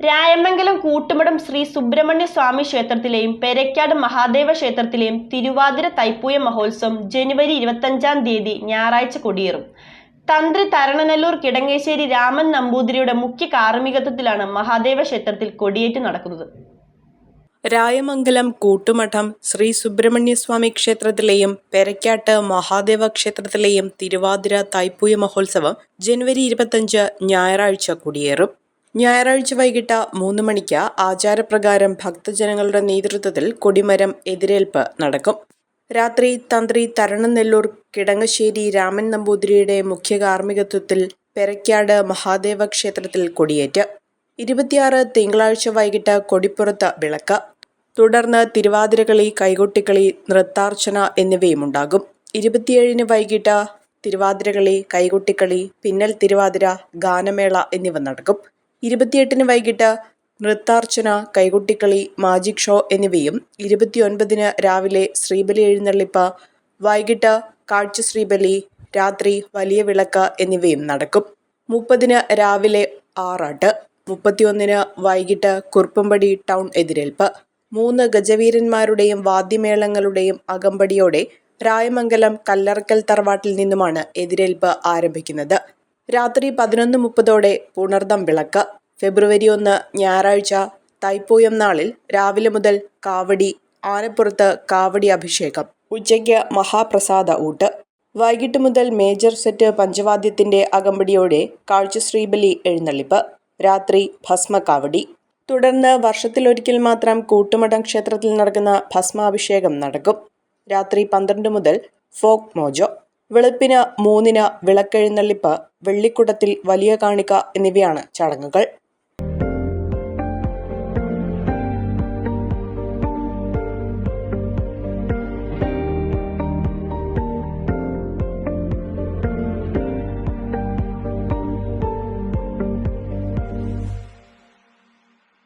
രായമംഗലം കൂട്ടുമടം ശ്രീ സുബ്രഹ്മണ്യ സ്വാമി ക്ഷേത്രത്തിലെയും പെരക്കാട് മഹാദേവ ക്ഷേത്രത്തിലെയും തിരുവാതിര തൈപ്പൂയ മഹോത്സവം ജനുവരി ഇരുപത്തഞ്ചാം തീയതി ഞായറാഴ്ച കൊടിയേറും. തന്ത്രി തരണനല്ലൂർ കിടങ്ങേശ്ശേരി രാമൻ നമ്പൂതിരിയുടെ മുഖ്യ കാർമ്മികത്വത്തിലാണ് മഹാദേവ ക്ഷേത്രത്തിൽ കൊടിയേറ്റ് നടക്കുന്നത്. രായമംഗലം കൂട്ടുമഠം ശ്രീ സുബ്രഹ്മണ്യസ്വാമി ക്ഷേത്രത്തിലെയും പെരക്കാട്ട് മഹാദേവ ക്ഷേത്രത്തിലെയും തിരുവാതിര തൈപ്പൂയ മഹോത്സവം ജനുവരി ഇരുപത്തഞ്ച് ഞായറാഴ്ച കൊടിയേറും. ഞായറാഴ്ച വൈകിട്ട് മൂന്ന് മണിക്ക് ആചാരപ്രകാരം ഭക്തജനങ്ങളുടെ നേതൃത്വത്തിൽ കൊടിമരം എതിരേൽപ്പ് നടക്കും. രാത്രി തന്ത്രി തരണനെല്ലൂർ കിടങ്ങശ്ശേരി രാമൻ നമ്പൂതിരിയുടെ മുഖ്യ കാർമ്മികത്വത്തിൽ പെരക്കാട് മഹാദേവ ക്ഷേത്രത്തിൽ കൊടിയേറ്റ്. ഇരുപത്തിയാറ് തിങ്കളാഴ്ച വൈകിട്ട് കൊടിപ്പുറത്ത് വിളക്ക്. തുടർന്ന് തിരുവാതിരകളി കൈകൊട്ടിക്കളി നൃത്താർച്ചന എന്നിവയും ഉണ്ടാകും ഇരുപത്തിയേഴിന് വൈകിട്ട് തിരുവാതിരകളി കൈകൊട്ടിക്കളി പിന്നൽ തിരുവാതിര ഗാനമേള എന്നിവ നടക്കും. ഇരുപത്തിയെട്ടിന് വൈകിട്ട് നൃത്താർച്ചന കൈകൊട്ടിക്കളി മാജിക് ഷോ എന്നിവയും ഇരുപത്തിയൊൻപതിന് രാവിലെ ശ്രീബലി എഴുന്നള്ളിപ്പ് വൈകിട്ട് കാഴ്ച ശ്രീബലി രാത്രി വലിയ വിളക്ക് എന്നിവയും നടക്കും. മുപ്പതിന് രാവിലെ ആറാട്ട് മുപ്പത്തിയൊന്നിന് വൈകിട്ട് കുറുപ്പമ്പടി ടൗൺ എതിരേൽപ്പ്. മൂന്ന് ഗജവീരന്മാരുടെയും വാദ്യമേളങ്ങളുടെയും അകമ്പടിയോടെ രായമംഗലം കല്ലറക്കൽ തറവാട്ടിൽ നിന്നുമാണ് എതിരേൽപ്പ് ആരംഭിക്കുന്നത്. രാത്രി പതിനൊന്ന് മുപ്പതോടെ പുണർദം വിളക്ക്. ഫെബ്രുവരി ഒന്ന് ഞായറാഴ്ച തൈപ്പൂയം നാളിൽ രാവിലെ മുതൽ കാവടി ആനപ്പുറത്ത് കാവടി അഭിഷേകം. ഉച്ചയ്ക്ക് മഹാപ്രസാദ ഊട്ട്. വൈകിട്ട് മുതൽ മേജർ സെറ്റ് പഞ്ചവാദ്യത്തിന്റെ അകമ്പടിയോടെ കാഴ്ച ശ്രീബലി എഴുന്നള്ളിപ്പ്. രാത്രി ഭസ്മകാവടി. തുടർന്ന് വർഷത്തിലൊരിക്കൽ മാത്രം കൂട്ടുമടം ക്ഷേത്രത്തിൽ നടക്കുന്ന ഭസ്മാഭിഷേകം നടക്കും. രാത്രി പന്ത്രണ്ട് മുതൽ ഫോക്ക് മോജോ. വെളുപ്പിന് മൂന്നിന് വിളക്കെഴുന്നള്ളിപ്പ് വെള്ളിക്കുടത്തിൽ വലിയ കാണിക്ക എന്നിവയാണ് ചടങ്ങുകൾ.